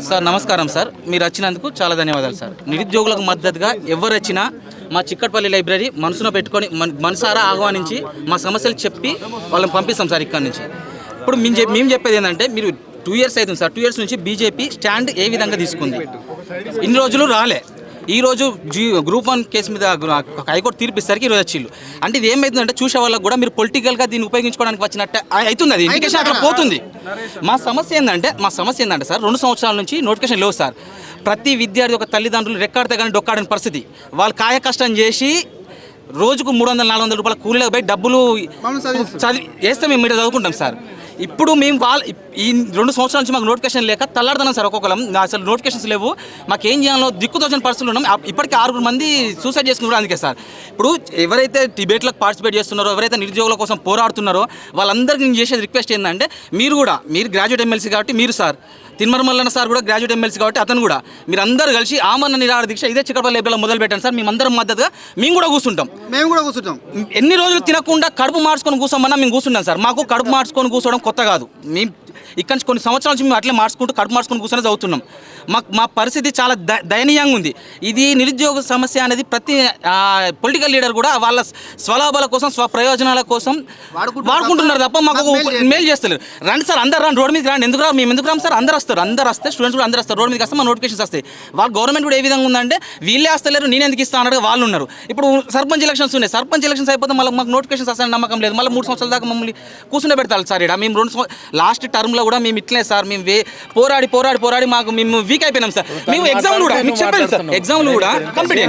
Sir నమస్కారం sir. మీరు వచ్చినందుకు చాలా ధన్యవాదాలు సార్. నిరుద్యోగులకు మద్దతుగా ఎవరు వచ్చినా మా చిక్కట్పల్లి లైబ్రరీ మనసులో పెట్టుకొని మన- మనసారా ఆహ్వానించి మా సమస్యలు చెప్పి వాళ్ళని పంపిస్తాం సార్ ఇక్కడ నుంచి. ఇప్పుడు మేము చెప్ మేము చెప్పేది ఏంటంటే మీరు టూ ఇయర్స్ అవుతుంది సార్. టూ ఇయర్స్ నుంచి బీజేపీ స్టాండ్ ఏ విధంగా తీసుకుంది? ఇన్ని రోజులు రాలే. ఈ రోజు జీ గ్రూప్ వన్ కేసు మీద హైకోర్టు తీర్పు ఇస్తారికి ఈరోజు వచ్చిల్లు. అంటే ఇది ఏమైతుందంటే చూసే వాళ్ళకి కూడా మీరు పొలిటికల్గా దీన్ని ఉపయోగించుకోవడానికి వచ్చినట్టే అవుతుంది. అది ఇండికేషన్ అట్లా పోతుంది. మా సమస్య ఏంటంటే మా సమస్య ఏంటంటే సార్ రెండు సంవత్సరాల నుంచి నోటిఫికేషన్ లేవు సార్. ప్రతి విద్యార్థి ఒక తల్లిదండ్రులు రెక్కాడితే కానీ డొక్కాడని పరిస్థితి. వాళ్ళు కాయ కష్టం చేసి రోజుకు మూడు వందల నాలుగు వందల రూపాయల కూలీలకు పోయి డబ్బులు చదివి వేస్తే మేము మీరు చదువుకుంటాం సార్. ఇప్పుడు మేము వాళ్ళ ఈ రెండు సంవత్సరాల నుంచి మాకు నోటిఫికేషన్ లేక తల్లాడుతున్నాం సార్ ఒక్కొక్కరం అసలు నోటిఫికేషన్స్ లేవు. మాకు ఏం చేయాలో దిక్కుతోచని పరిస్థితులు ఉన్నాం. ఇప్పటికే ఆరుగురు మంది సూసైడ్ చేసుకున్నారు అందుకే సార్. ఇప్పుడు ఎవరైతే డిబేట్లకు పార్టిసిపేట్ చేస్తున్నారో ఎవరైతే నిరుద్యోగుల కోసం పోరాడుతున్నారో వాళ్ళందరికీ నేను చేసేది రిక్వెస్ట్ ఏంటంటే మీరు కూడా మీరు గ్రాడ్యుయేట్ ఎమ్మెల్సీ కాబట్టి మీరు సార్. తిన్మర మల్లన్న సార్ కూడా గ్రాడ్యుయేట్ ఎమ్మెల్సీ కాబట్టి అతను కూడా. మీరు అందరూ కలిసి ఆమరణ నిరాహార దీక్ష ఇదే చిక్కడపల్లి లైబ్రరీలో మొదలు పెట్టండి సార్. మేమందరం మద్దతుగా మేము కూడా కూర్చుంటాం. మేము కూడా కూర్చుంటాం. ఎన్ని రోజులు తినకుండా కడుపు మార్చుకొని కూర్చోమన్నా మేము కూర్చున్నాం సార్. మాకు కడుపు మార్చుకొని కూర్చోవడం కొత్త కాదు. మేము ఇక్కడి నుంచి కొన్ని సంవత్సరాల నుంచి మేము అట్లే మార్చుకుంటూ కడుపు మార్చుకొని కూర్చొని చదువుతున్నాం. మాకు మా పరిస్థితి చాలా దయనీయంగా ఉంది. ఇది నిరుద్యోగ సమస్య అనేది ప్రతి పొలిటికల్ లీడర్ కూడా వాళ్ళ స్వలాభాల కోసం స్వ ప్రయోజనాల కోసం వాడుకుంటున్నారు తప్ప మాకు మేలు చేస్తలేరు రండి సార్ అందరు రండి రోడ్ మీద రండి. ఎందుకు రావు మేము ఎందుకు రాము సార్? అందరు వస్తారు అందరు వస్తే స్టూడెంట్స్ కూడా అందరు వస్తారు. రోడ్ మీద వస్తే మా నోటిఫికేషన్స్ వస్తాయి. వాళ్ళ గవర్నమెంట్ కూడా ఏ విధంగా ఉందంటే వీళ్ళే వస్తలేరు నేను ఎందుకు ఇస్తాను అన్నట్టుగా వాళ్ళు ఉన్నారు. ఇప్పుడు సర్పంచ్ ఎలక్షన్స్ ఉన్నాయి. సర్పంచ్ ఎలక్షన్స్ అయిపోతే మళ్ళీ మాకు నోటిఫికేషన్స్ వస్తాయని నమ్మకం లేదు. మళ్ళీ మూడు సంవత్సరాల దాకా మమ్మల్ని కూర్చుండే పెడతారు సార్ ఇక్కడ మేము రెండు లాస్ట్ టర్మ్లో కూడా మేము ఇట్లే సార్ మేము పోరాడి పోరాడి పోరాడి మాకు మేము వీక్ అయిపోయినాం సార్. మేము ఎగ్జామ్ కూడా మీకు చెప్పాను సార్ ఎగ్జామ్లు కూడా కంప్లీట్